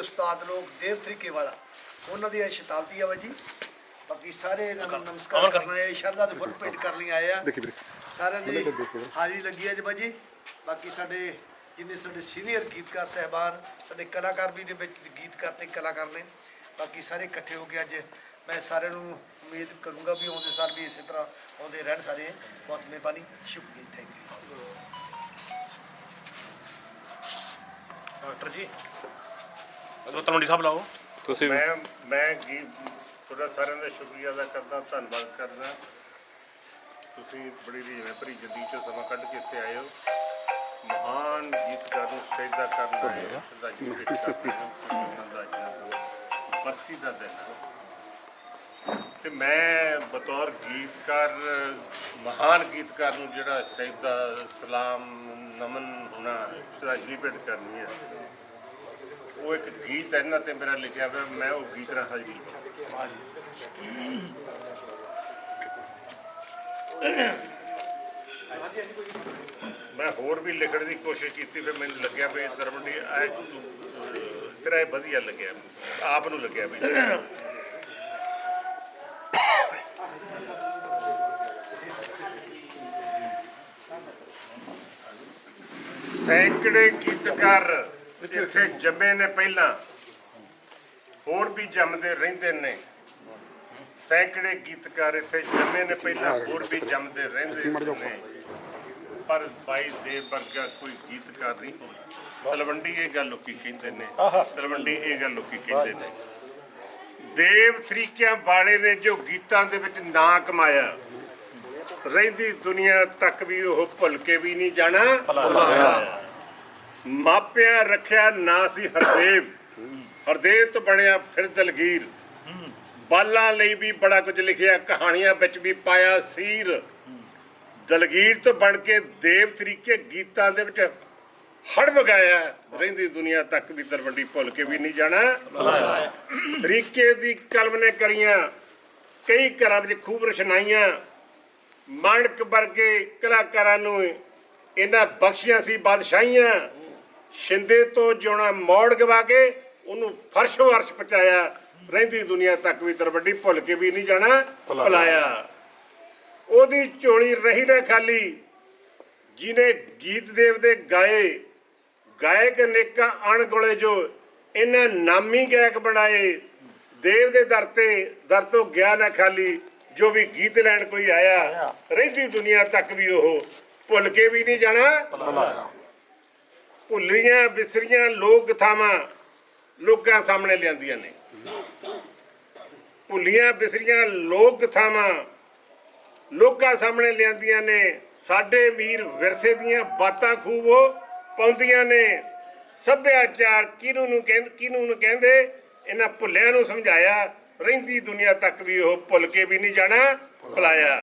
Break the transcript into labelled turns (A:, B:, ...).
A: ਉਸਤਾਦ ਲੋਕ ਦੇਵ ਤਰੀਕੇ ਵਾਲਾ। ਉਹਨਾਂ ਦੀ ਇਹ ਸ਼ਤਾਬਦੀ ਆ ਬਾਕੀ ਸਾਰੇ ਇਹਨਾਂ ਨੂੰ ਨਮਸਕਾਰ
B: ਕਰ।
A: ਕਰਨਾ ਹੈ। ਸ਼ਰਧਾ ਦੇ ਫੁੱਲ ਭੇਟ ਕਰ ਲਈ ਆਏ ਆ।
C: ਦੇਖੀ ਵੀਰੇ।
A: ਸਾਰਿਆਂ ਦੀ। ਹਾਜ਼ਰੀ ਲੱਗੀ ਹੈ ਜੀ ਬਾਜੀ ਬਾਕੀ ਸਾਡੇ ਜਿੰਨੇ ਸਾਡੇ ਸੀਨੀਅਰ ਗੀਤਕਾਰ ਸਹਿਬਾਨ ਸਾਡੇ ਕਲਾਕਾਰ ਵੀ ਦੇ ਵਿੱਚ ਗੀਤਕਾਰ ਤੇ ਕਲਾਕਾਰ ਨੇ। ਬਾਕੀ ਸਾਰੇ ਇਕੱਠੇ ਹੋ ਕੇ ਅੱਜ ਮੈਂ ਸਾਰਿਆਂ ਨੂੰ ਉਮੀਦ ਕਰੂੰਗਾ ਵੀ ਆਉਂਦੇ ਸਾਲ ਵੀ ਇਸੇ ਤਰ੍ਹਾਂ ਆਉਂਦੇ ਰਹਿਣ ਸਾਰੇ। ਬਹੁਤ ਮਿਹਰਬਾਨੀ। ਸ਼ੁਕਰੀਆ ਥੈਂਕ ਯੂ
B: ਡਾਕਟਰ ਜੀ। ਤਲਵੰਡੀ ਸਾਹਿਬ ਲਾਓ।
C: ਤੁਸੀਂ ਵੀ
D: ਮੈਂ ਮੈਂ ਗੀ ਤੁਹਾਡਾ ਸਾਰਿਆਂ ਦਾ ਸ਼ੁਕਰੀਆ ਅਦਾ ਕਰਦਾ ਧੰਨਵਾਦ ਕਰਦਾ। ਤੁਸੀਂ ਬੜੀ ਰੀਝਵੇਂ ਭਰੀ ਜੱਦੀ ਚੋਂ ਸਮਾਂ ਕੱਢ ਕੇ ਇੱਥੇ ਆਏ ਹੋ। ਮਹਾਨ ਗੀਤਕਾਰ ਨੂੰ ਸਜਦਾ ਕਰਨ ਆਏ ਹੋ। ਕਰਦੇ ਬਰਸੀ ਦਾ ਦਿਨ। ਤੇ ਮੈਂ ਬਤੌਰ ਗੀਤਕਾਰ ਮਹਾਨ ਗੀਤਕਾਰ ਨੂੰ ਜਿਹੜਾ ਸਜਦਾ ਸਲਾਮ ਨਮਨ ਹੋਣਾ ਸਰਦਾਜੀ ਭੇਟ ਕਰਨੀ ਹੈ। ਉਹ ਇੱਕ ਗੀਤ ਇਹਨਾਂ ਤੇ ਮੇਰਾ ਲਿਖਿਆ ਹੋਇਆ, ਮੈਂ ਉਹ ਗੀਤ ਨਾਲ ਹਾਜ਼ਰੀ ਮੈਂ ਹੋਰ ਵੀ ਲਿਖਣ ਦੀ ਕੋਸ਼ਿਸ਼ ਕੀਤੀ, ਫਿਰ ਮੈਨੂੰ ਲੱਗਿਆ ਵੀ ਦਰਮੰਡੀ ਆ ਤੇਰਾ ਇਹ ਵਧੀਆ ਲੱਗਿਆ, ਆਪ ਨੂੰ ਲੱਗਿਆ ਵੀ। ਸੈਂਕੜੇ ਗੀਤਕਾਰ ਇੱਥੇ ਜੰਮੇ ਨੇ ਪਹਿਲਾਂ। ਹੋਰ ਵੀ ਜੰਮਦੇ ਰਹਿੰਦੇ ਨੇ। ਸੈਂਕੜੇ ਗੀਤਕਾਰ ਇੱਥੇ ਜੰਮੇ ਨੇ ਪਹਿਲਾਂ ਹੋਰ ਵੀ ਜੰਮਦੇ ਰਹਿੰਦੇ ਨੇ। ਪਰ ਬਾਈ ਦੇਵ ਵਰਗਾ ਕੋਈ ਗੀਤਕਾਰ ਨਹੀਂ ਹੋਣਾ। ਤਲਵੰਡੀ ਇਹ ਗੱਲ ਲੋਕੀ ਕਹਿੰਦੇ ਨੇ। ਤਲਵੰਡੀ ਇਹ ਗੱਲ ਲੋਕੀ ਕਹਿੰਦੇ ਨੇ। ਦੇਵ ਤਰੀਕਿਆਂ ਵਾਲੇ ਨੇ ਜੋ ਗੀਤਾਂ ਦੇ ਵਿੱਚ ਨਾਂ ਕਮਾਇਆ। ਰਹਿੰਦੀ ਦੁਨੀਆ ਤੱਕ ਵੀ ਉਹ ਭੁੱਲ ਕੇ ਵੀ ਨਹੀਂ ਜਾਣਾ। ਮਾਪਿਆਂ ਰੱਖਿਆ ਨਾ ਸੀ ਹਰਦੇਵ। ਹਰਦੇਵ ਤੋਂ ਬਣਿਆ ਫਿਰ ਦਲਗੀਰ। ਬਾਲਾਂ ਲਈ ਵੀ ਬੜਾ ਕੁਝ ਲਿਖਿਆ, ਕਹਾਣੀਆਂ ਵਿੱਚ ਵੀ ਪਾਇਆ ਸੀਰ। ਦਲਗੀਰ ਤੋਂ ਬਣ ਕੇ ਦੇਵ ਤਰੀਕੇ ਗੀਤਾਂ ਦੇ ਵਿੱਚ ਹੜ ਵਗਾਇਆ ਰਹਿੰਦੀ ਦੁਨੀਆ ਤੱਕ ਵੀ ਦਰਵੰਡੀ ਭੁੱਲ ਕੇ ਵੀ ਨਹੀਂ ਜਾਣਾ। ਤਰੀਕੇ ਦੀ ਕਲਮ ਨੇ ਕਰੀਆਂ, ਕਈ ਘਰਾਂ ਵਿੱਚ ਖੂਬ ਰਚਨਾਈਆਂ ਮਾਣਕ ਵਰਗੇ ਕਲਾਕਾਰਾਂ ਨੂੰ ਇਹਨਾਂ ਬਖਸ਼ੀਆਂ ਸੀ ਬਾਦਸ਼ਾਹੀਆਂ। ਸ਼ਿੰਦੇ ਤੋਂ ਜਿਉਣਾ ਮੋੜ ਗਵਾ ਕੇ ਉਹਨੂੰ ਫਰਸ਼ੋ ਅਰਸ਼ ਪਹੁੰਚਾਇਆ। ਰਹਿੰਦੀ ਦੁਨੀਆ ਤੱਕ ਵੀ ਦਰਵੰਡੀ ਭੁੱਲ ਕੇ ਵੀ ਨਹੀਂ ਜਾਣਾ ਭੁਲਾਇਆ। ਉਹਦੀ ਝੋਲੀ ਰਹੀ ਨਾ ਖਾਲੀ। ਜਿਨੇ ਗੀਤ ਦੇਵ ਦੇ ਗਾਏ ਗਾਇਕ ਨੇਕਾਂ ਅਣਗੁਲੇ ਜੋ ਇਹਨਾਂ ਨਾਮੀ ਗਾਇਕ ਬਣਾਏ ਦੇਵ ਦੇ ਦਰ ਤੇ ਦਰ ਤੋਂ ਗਿਆ ਨਾ ਖਾਲੀ ਜੋ ਵੀ ਗੀਤ ਲੈਣ ਕੋਈ ਆਇਆ ਰਹਿੰਦੀ ਦੁਨੀਆ ਤੱਕ ਵੀ ਉਹ ਭੁੱਲ ਕੇ ਵੀ ਨਹੀਂ ਜਾਣਾ। ਭੁੱਲੀਆਂ ਬਿਸਰੀਆਂ ਲੋਕ ਕਥਾਵਾਂ ਲੋਕਾਂ ਸਾਹਮਣੇ ਲਿਆਂਦੀਆਂ ਨੇ। ਭੁੱਲੀਆਂ ਵਿਸਰੀਆਂ ਲੋਕ ਕਥਾਵਾਂ ਲੋਕਾਂ ਸਾਹਮਣੇ ਲਿਆਂਦੀਆਂ ਨੇ। ਸਾਡੇ ਵੀਰ ਵਿਰਸੇ ਦੀਆਂ ਬਾਤਾਂ ਖੂਬ ਪਾਉਂਦੀਆਂ ਨੇ। ਸੱਭਿਆਚਾਰ ਕਿਹਨੂੰ ਨੂੰ ਕਹਿੰਦੇ ਕਿਹਨੂੰ ਨੂੰ ਕਹਿੰਦੇ? ਇਹਨਾਂ ਭੁੱਲਿਆਂ ਨੂੰ ਸਮਝਾਇਆ। ਰਹਿੰਦੀ ਦੁਨੀਆ ਤੱਕ ਵੀ ਉਹ ਭੁੱਲ ਕੇ ਵੀ ਨਹੀਂ ਜਾਣਾ। ਭੁਲਾਇਆ।